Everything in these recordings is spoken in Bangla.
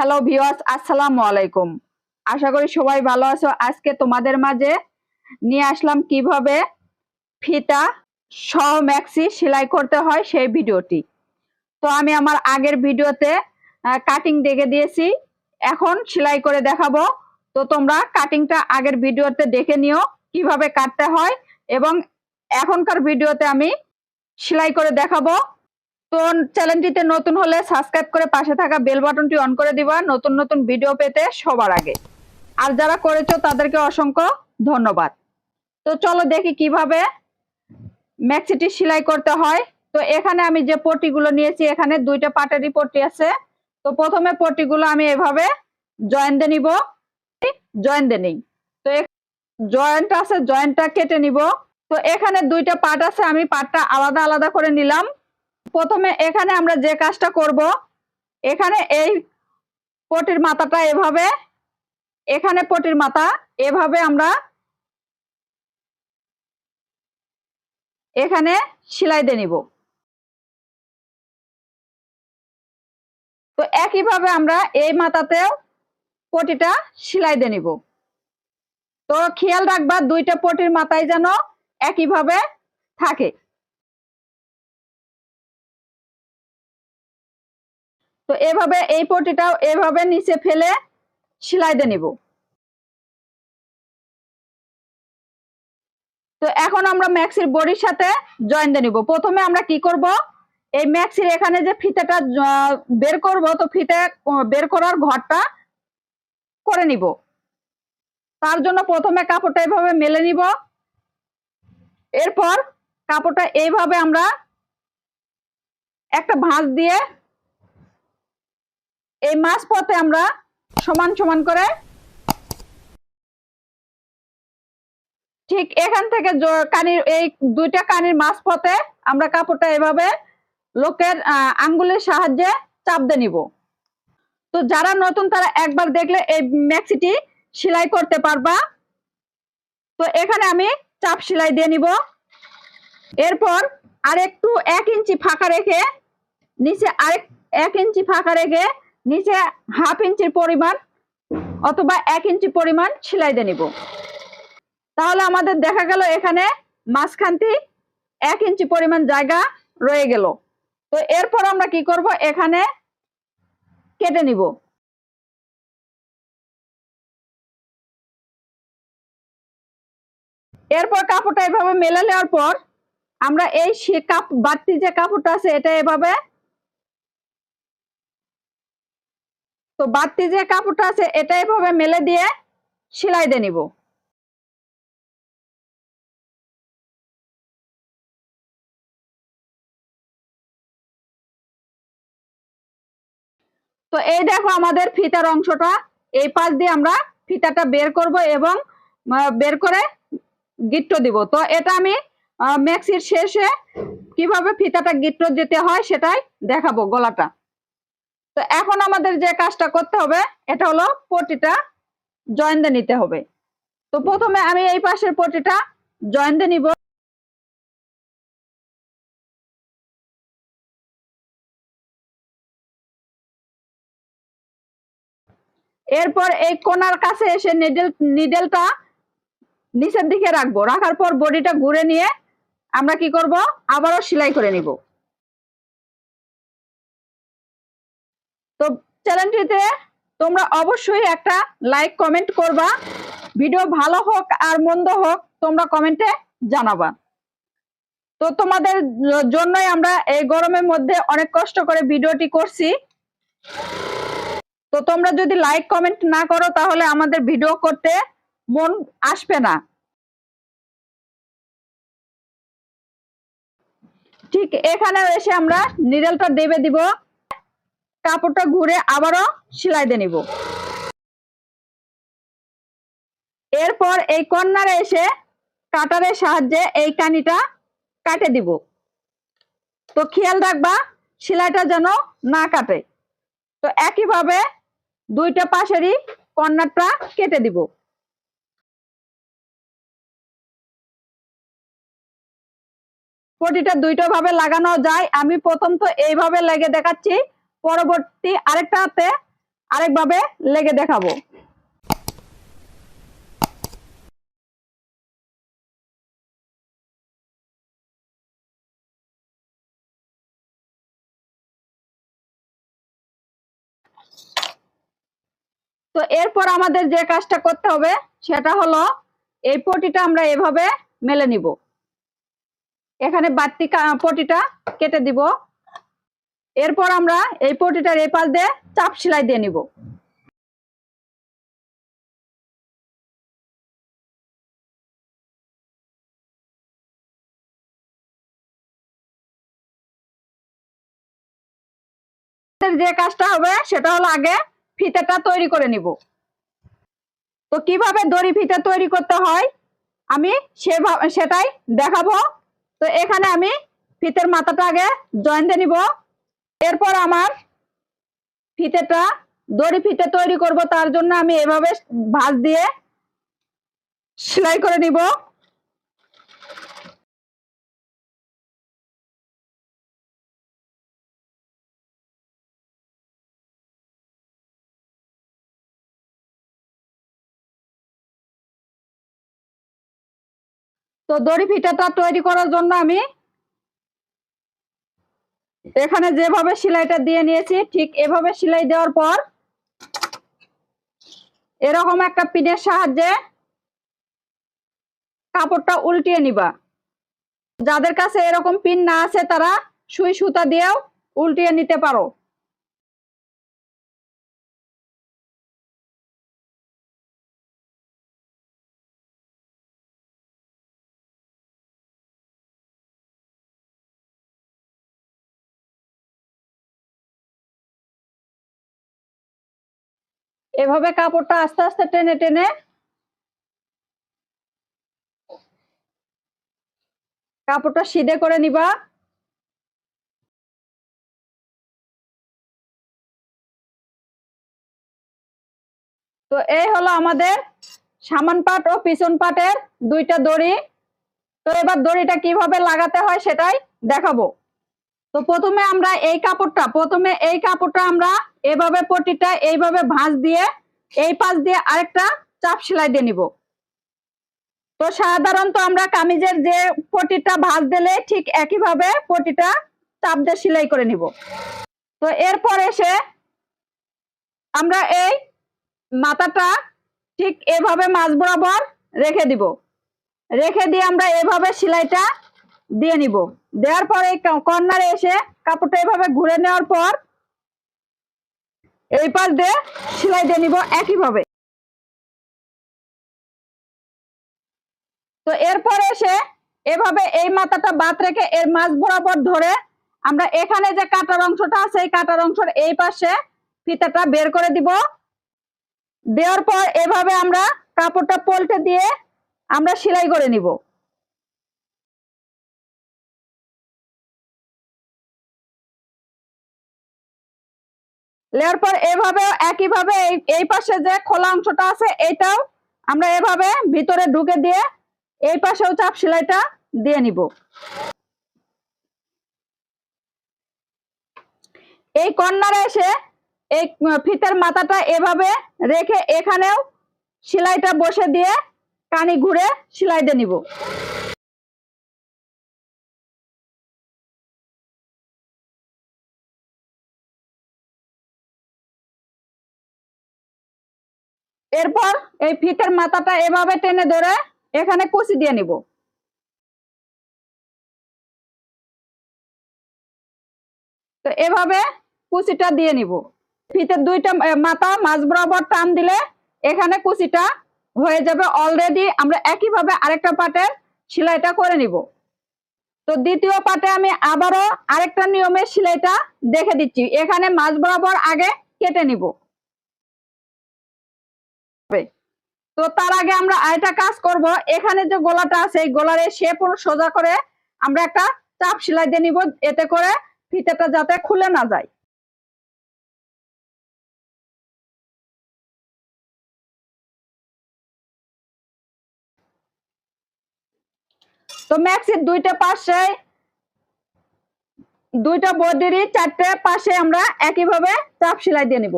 হ্যালো ভিওয়ার্স আসসালামু আলাইকুম। আশা করি সবাই ভালো আছো। আজকে তোমাদের মাঝে নিয়ে আসলাম কীভাবে ফিতা সহ ম্যাক্সি সেলাই করতে হয় সেই ভিডিওটি। তো আমি আমার আগের ভিডিওতে কাটিং দেখে দিয়েছি। এখন সেলাই করে দেখাবো। তো তোমরা কাটিংটা আগের ভিডিওতে দেখে নিও কীভাবে কাটতে হয় এবং এখনকার ভিডিওতে আমি সেলাই করে দেখাবো। তো চ্যানেলটিতে নতুন হলে সাবস্ক্রাইব করে পাশে থাকা বেল বাটনটি অন করে দিবা নতুন নতুন ভিডিও পেতে সবার আগে। আর যারা করেছ তাদেরকে অসংখ্য ধন্যবাদ। তো চলো দেখি কীভাবে ম্যাক্সিটি সেলাই করতে হয়। তো এখানে আমি যে পট্টিগুলো নিয়েছি, এখানে দুইটা পাটেরই পট্টি আছে। তো প্রথমে পট্টিগুলো আমি এভাবে জয়েন নিব। জয়েন নিই। তো জয়েন্ট আছে, জয়েন্টটা কেটে নিব। তো এখানে দুইটা পার্ট আছে, আমি পার্টটা আলাদা আলাদা করে নিলাম। প্রথমে এখানে আমরা যে কাজটা করব, এখানে এই পটির মাথাটা এভাবে, এখানে পটির মাথা এভাবে আমরা এখানে সেলাই দিয়ে নিব। তো একইভাবে আমরা এই মাথাতেও পটিটা সেলাই দিয়ে নিব। তো খেয়াল রাখবা, দুইটা পটির মাথায় যেন একইভাবে থাকে। তো এভাবে এই পটিটাও এভাবে নিচে ফেলে সেলাই দিয়ে নিব। তো এখন আমরা ম্যাক্সির বডির সাথে জয়েন দিয়ে নিব। প্রথমে আমরা কি করব? এই ম্যাক্সির এখানে যে ফিতাটা বের করব, তো ফিতে বের করার ঘরটা করে নিব। তার জন্য প্রথমে কাপড়টা এভাবে মেলে নিব। এরপর কাপড়টা এইভাবে আমরা একটা ভাঁজ দিয়ে এই মাছ পথে আমরা সমান সমান করে ঠিক এখান থেকে কানির, এই দুইটা কানির মাছ পথে আমরা কাপড়টা এভাবে লোকের আঙ্গুলের সাহায্যে চাপ দিয়ে নিব। তো যারা নতুন তারা একবার দেখলে এই ম্যাক্সিটি সেলাই করতে পারবা। তো এখানে আমি চাপ সেলাই দিয়ে নিব। এরপর আর একটু এক ইঞ্চি ফাঁকা রেখে, নিচে আরেক, এক ইঞ্চি ফাঁকা রেখে নিচে হাফ ইঞ্চির পরিমাণ অথবা এক ইঞ্চি পরিমাণ সেলাই দিয়ে নিব। তাহলে আমাদের দেখা গেল এখানে মাঝখানটি এক ইঞ্চি পরিমাণ জায়গা রয়ে গেল। তো এরপর আমরা কি করব? এখানে কেটে নিব। এরপর কাপড়টা এভাবে মেলে নেওয়ার পর আমরা এই কাপ বাড়তি যে কাপড়টা আছে, এটা এভাবে তো বাড়তি যে কাপড়টা আছে, এটা এভাবে মেলে দিয়ে সেলাই দিয়ে নিব। তো এই দেখো আমাদের ফিতার অংশটা, এই পাশ দিয়ে আমরা ফিতাটা বের করব এবং বের করে গিট্টো দিব। তো এটা আমি ম্যাক্সির শেষে কীভাবে ফিতাটা গিট্টো দিতে হয় সেটাই দেখাবো গলাটা। তো এখন আমাদের যে কাজটা করতে হবে, এটা হলো পটিটা জয়েন নিতে হবে। তো প্রথমে আমি এই পাশের পটিটা জয়েন নিব। এরপর এই কোনার কাছে এসে নিডেল নিডেলটা নিচের দিকে রাখব। রাখার পর বডিটা ঘুরে নিয়ে আমরা কি করব? আবারও সেলাই করে নিব। তো চ্যানেলটিতে তোমরা অবশ্যই একটা লাইক কমেন্ট করবা। ভিডিও ভালো হোক আর মন্দ হোক, তোমরা কমেন্টে জানাবা। তো তোমাদের জন্যই আমরা এই গরমের মধ্যে অনেক কষ্ট করে ভিডিওটি করছি। তো তোমরা যদি লাইক কমেন্ট না করো, তাহলে আমাদের ভিডিও করতে মন আসবে না। ঠিক এখানে এসে আমরা নিডেলটা দেবে দিব। কাপড়টা ঘুরে আবারও সেলাই দিয়ে নিব। এরপর এই কর্নারে এসে কাটারের সাহায্যে এই কানিটা কাটে দিব। তো খেয়াল রাখবা, সেলাইটা যেন না কাটে। তো একইভাবে দুইটা পাশেরই কর্নারটা কেটে দিব। পটিটা দুইটা ভাবে লাগানো যায়। আমি প্রথম তো এইভাবে লেগে দেখাচ্ছি। পরবর্তী আরেকটা আরেকটাতে আরেকভাবে লেগে দেখাবো। তো এরপর আমাদের যে কাজটা করতে হবে, সেটা হলো এই পটিটা আমরা এভাবে মেলে নিব। এখানে বাড়তি পটিটা কেটে দিব। এরপর আমরা এই পটিটার এই পাশ দিয়ে চাপ সেলাই দিয়ে নিব। যে কাজটা হবে সেটা হলো আগে ফিতেটা তৈরি করে নিব। তো কীভাবে দড়ি ফিতে তৈরি করতে হয় আমি সেটাই দেখাবো। তো এখানে আমি ফিতের মাথাটা আগে জয়েন দিয়ে নিব। এরপর আমার ফিতেটা, দড়ি ফিতে তৈরি করব, তার জন্য আমি এভাবে ভাঁজ দিয়ে সেলাই করে নিব। তো দড়ি ফিতাটা তৈরি করার জন্য আমি এখানে যেভাবে সেলাইটা দিয়ে নিয়েছি, ঠিক এভাবে সেলাই দেওয়ার পর এরকম একটা পিনের সাহায্যে কাপড়টা উল্টিয়ে নিবা। যাদের কাছে এরকম পিন না আছে, তারা সুই সুতা দিয়েও উল্টিয়ে নিতে পারো। এভাবে কাপড়টা আস্তে আস্তে টেনে টেনে কাপড়টা সিধে করে নিবা। তো এই হলো আমাদের সামান পাট ও পিছন পাটের দুইটা দড়ি। তো এবার দড়িটা কীভাবে লাগাতে হয় সেটাই দেখাবো। তো প্রথমে আমরা এই কাপড়টা, প্রথমে এই কাপড়টা আমরা এভাবে পটিটা এইভাবে ভাঁজ দিয়ে, এই পাশ দিয়ে আরেকটা চাপ সেলাই দিয়ে নিব। তো সাধারণত আমরা কামিজের যে পটিটা ভাঁজ দিলে ঠিক একইভাবে পটিটা চাপ দিয়ে সেলাই করে নিব। তো এরপর এসে আমরা এই মাথাটা ঠিক এভাবে মাছ বরাবর রেখে দিব। রেখে দিয়ে আমরা এভাবে সেলাইটা দিয়ে নিব। দেওয়ার পর এই কর্নারে এসে কাপড়টা এভাবে ঘুরে নেওয়ার পর এই পাশ দিয়ে সেলাই দিয়ে নিব একইভাবে। তো এরপর এসে এভাবে এই মাথাটা বাদ রেখে এর মাছ বরাবর ধরে আমরা এখানে যে কাটার অংশটা আছে, এই কাটার অংশের এই পাশে ফিতাটা বের করে দিব। দেওয়ার পর এভাবে আমরা কাপড়টা পল্টে দিয়ে আমরা সেলাই করে নিব। লেয়ার পর এভাবে, একইভাবে এই পাশে যে খোলা অংশটা আছে, এটাও আমরা এভাবে ভিতরে ঢুকে দিয়ে এই পাশেও চাপ সেলাইটা দিয়ে নিব। এই কর্নারে এসে এই ফিতের মাথাটা এভাবে রেখে এখানেও সেলাইটা বসে দিয়ে কানি ঘুরে সেলাই দিয়ে নিব। এরপর এই ফিতের মাথাটা এভাবে টেনে ধরে এখানে কুচি দিয়ে নিব। তো এভাবে কুচিটা দিয়ে নিব। ফিতের দুইটা মাথা মাছ বরাবর টান দিলে এখানে কুচিটা হয়ে যাবে অলরেডি আমরা একইভাবে আরেকটা পাটের সেলাইটা করে নিব। তো দ্বিতীয় পাটে আমি আবারও আরেকটা নিয়মের সেলাইটা দেখে দিচ্ছি। এখানে মাছ বরাবর আগে কেটে নিব। তো তার আগে আমরা আরেকটা কাজ করব। এখানে যে গোলাটা আছে, এই গোলার এই শেপ সোজা করে আমরা একটা চাপ সেলাই দিয়ে নিব, এতে করে ফিতেটা যাতে খুলে না যায়। তো ম্যাক্সির দুইটা পাশে, দুইটা বডিরই চারটে পাশে আমরা একইভাবে চাপ সেলাই দিয়ে নিব।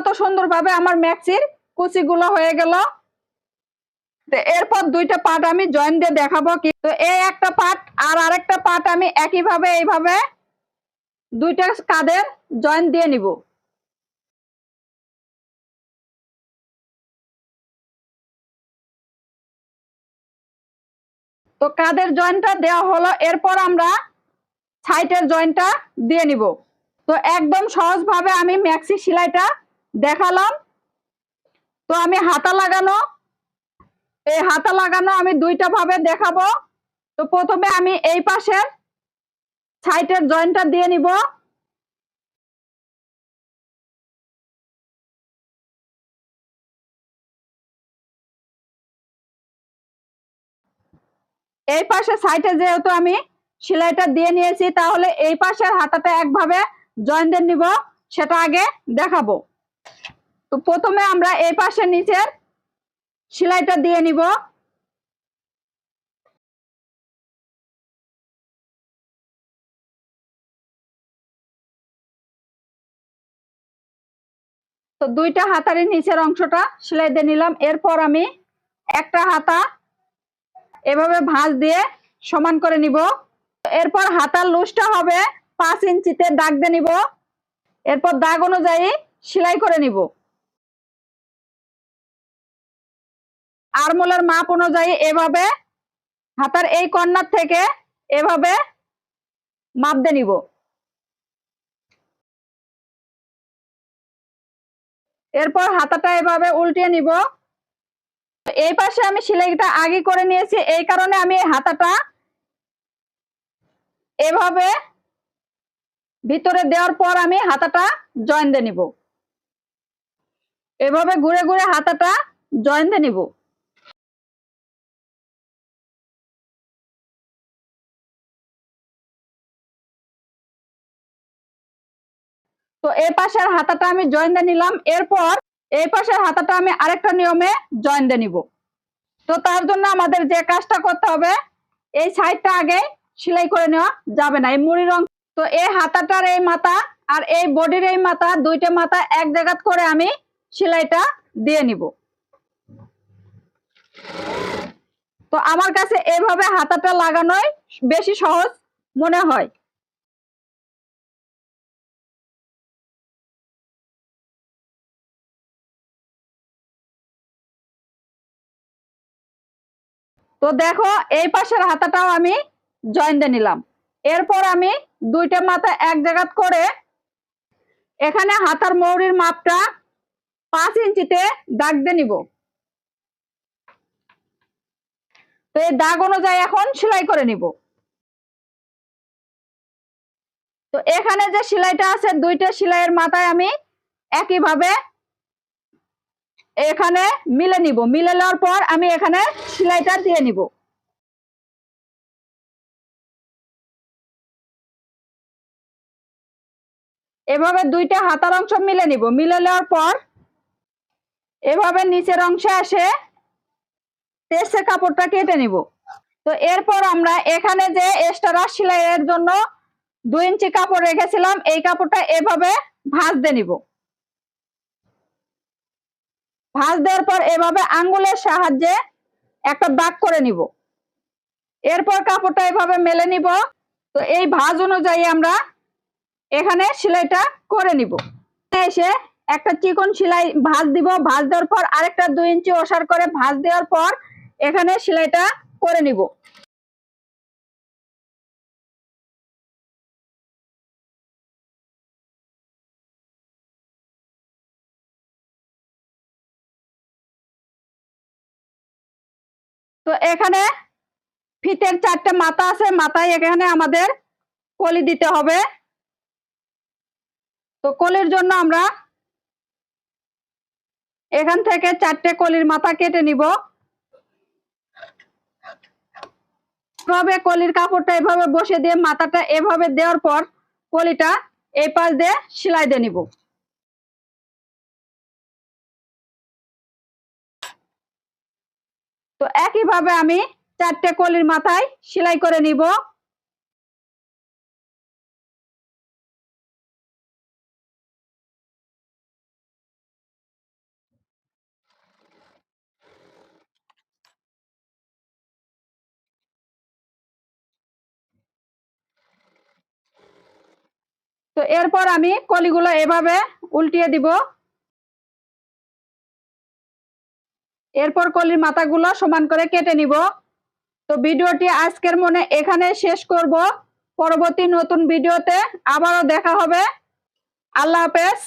কত সুন্দরভাবে আমার ম্যাক্সির কুচিগুলো হয়ে গেল। এরপর দুইটা পার্ট আমি জয়েন দিয়ে দেখাবো কি। তো এই একটা পার্ট আর আরেকটা পার্ট আমি একইভাবে এইভাবে দুইটা কাদের জয়েন দিয়ে নিব। তো কাদের জয়েন্টটা দেওয়া হলো, এরপর আমরা সাইটের জয়েন্টটা দিয়ে নিব। তো একদম সহজভাবে আমি ম্যাক্সি সেলাইটা দেখালাম। তো আমি হাতা লাগানো, এই হাতা লাগানো আমি দুইটা ভাবে দেখাবো। তো প্রথমে আমি এই পাশের সাইটের জয়েন্টটা দিয়ে নিব। এই পাশে সাইডে যেহেতু আমি সেলাইটা দিয়ে নিয়েছি, তাহলে এই পাশের হাতাটা একভাবে জয়েন দিয়ে নিব, সেটা আগে দেখাবো। তো প্রথমে আমরা এই পাশে নিচের সেলাইটা দিয়ে নিব। তো দুইটা হাতারই নিচের অংশটা সেলাই দিয়ে নিলাম। এরপর আমি একটা হাতা এভাবে ভাঁজ দিয়ে সমান করে নিব। এরপর হাতার লুজটা হবে পাঁচ ইঞ্চিতে দাগ দিয়ে নিব। এরপর দাগ অনুযায়ী সেলাই করে নিব। আরমোলের মাপ অনুযায়ী এভাবে হাতার এই কর্নার থেকে এভাবে মাপ দিয়ে নিব। এরপর হাতাটা এভাবে উল্টিয়ে নিব। এই পাশে আমি সেলাইটা আগে করে নিয়েছি, এই কারণে আমি হাতাটা এভাবে ভিতরে দেওয়ার পর আমি হাতাটা জয়েন দিয়ে নিব। এভাবে ঘুরে ঘুরে হাতাটা জয়েন দিয়ে নিব। তো এই পাশের হাতাটা আমি জয়েন দিয়ে নিলাম, এরপর এই পাশের হাতাটা আমি আরেকটা নিয়মে জয়েন দিয়ে নিব। তো তার জন্য আমাদের যে কাজটা করতে হবে, এই সাইডটা আগে সেলাই করে নেওয়া যাবে না, এই মুড়ির রং। তো এই হাতাটার এই মাথা আর এই বডির এই মাথা, দুইটা মাথা এক জায়গা করে আমি সেলাইটা দিয়ে নিব। তো আমার কাছে এভাবে হাতাটা লাগানোই বেশি সহজ মনে হয়। তো দেখো, এই পাশের হাতাটাও আমি জয়েন দিয়ে নিলাম। এরপর আমি দুইটা মাথা এক জায়গা করে এখানে হাতার মৌরির মাপটা পাঁচ ইঞ্চিতে দাগ দিয়ে নিব। তো এই দাগ অনুযায়ী এখন সেলাই করে নিব। তো এখানে যে সেলাইটা আছে, দুইটা সেলাইয়ের মাথায় আমি একইভাবে এখানে মিলে নিব। মিলে নেওয়ার পর আমি এখানে সেলাইটা দিয়ে নিব। এভাবে দুইটা হাতার অংশ মিলে নিব। মিলে নেওয়ার পর এভাবে নিচের অংশে আসে তেসে কাপড়টা কেটে নিব। তো এরপর আমরা এখানে যে এক্সট্রা সেলাইয়ের জন্য দুই ইঞ্চি কাপড় রেখেছিলাম, এই কাপড়টা এভাবে ভাঁজ দিয়ে নিব। ভাঁজ দেওয়ার পর এভাবে আঙ্গুলের সাহায্যে একটা দাগ করে নিব। এরপর কাপড়টা এভাবে মেলে নিব। তো এই ভাঁজ অনুযায়ী আমরা এখানে সেলাইটা করে নিব। এসে একটা চিকন সেলাই ভাঁজ দিব, ভাঁজ দেওয়ার পর আরেকটা দুই ইঞ্চি ওসার করে ভাঁজ দেওয়ার পর এখানে সেলাইটা করে নিব। তো এখানে ফিতের চারটে মাথা আছে, মাথায় এখানে আমাদের কলি দিতে হবে। তো কলির জন্য আমরা এখান থেকে চারটে কলির মাথা কেটে নিব। এভাবে কলির কাপড়টা এভাবে বসে দিয়ে মাথাটা এভাবে দেওয়ার পর কলিটা এই পাশ দিয়ে সেলাই দিয়ে নিব। তো একইভাবে আমি চারটে কলির মাথায় সেলাই করে নিব। তো এরপর আমি কলিগুলো এভাবে উল্টিয়ে দিব। এরপর কলির মাথাগুলো সমান করে কেটে নিব। তো ভিডিওটি আজকের মনে এখানে শেষ করব। পরবর্তী নতুন ভিডিওতে আবারও দেখা হবে। আল্লাহ হাফেজ।